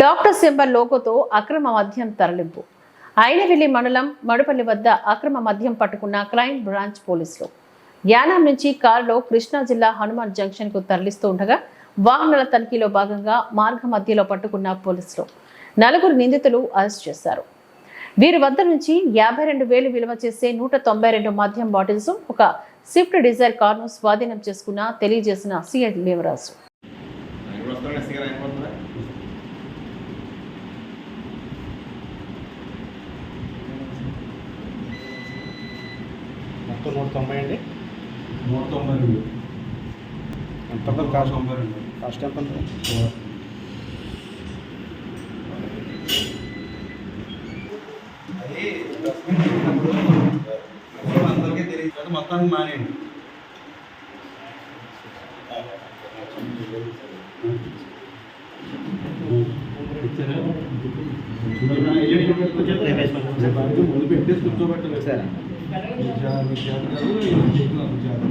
Doctor symbol లోగోతో అక్రమ మద్యం తరలింపు. అయినవెల్లి మండలం మడుపల్లి వద్ద అక్రమ మద్యం పట్టుకున్న క్రైమ్ బ్రాంచ్ పోలీసులు. యానాం నుంచి కారులో కృష్ణా జిల్లా హనుమాన్ జంక్షన్కు తరలిస్తూ ఉండగా వాహనాల తనిఖీలో భాగంగా మార్గ మధ్యలో పట్టుకున్న పోలీసులు. నలుగురు నిందితులు అరెస్ట్ చేశారు. వీరి వద్ద నుంచి యాభై రెండు వేలు విలువ చేసే నూట తొంభై రెండు మద్యం బాటిల్స్ ఒక స్విఫ్ట్ డిజైర్ కార్ను స్వాధీనం చేసుకున్న తెలియజేసిన సిఐ దేవరాజు. మొత్తం నూట తొంభై అండి. నూట తొంభై రెండు. ఎంత? కాస్ట్ తొంభై రెండు కాస్ట్ ఎంత అందరికీ తెలియదు మొత్తానికి మానేయండి ముందు పెట్టేసి కూర్చోబెట్టాలి సరే. మీ చేత కాదు, మీ చేతిలో మీ చేత.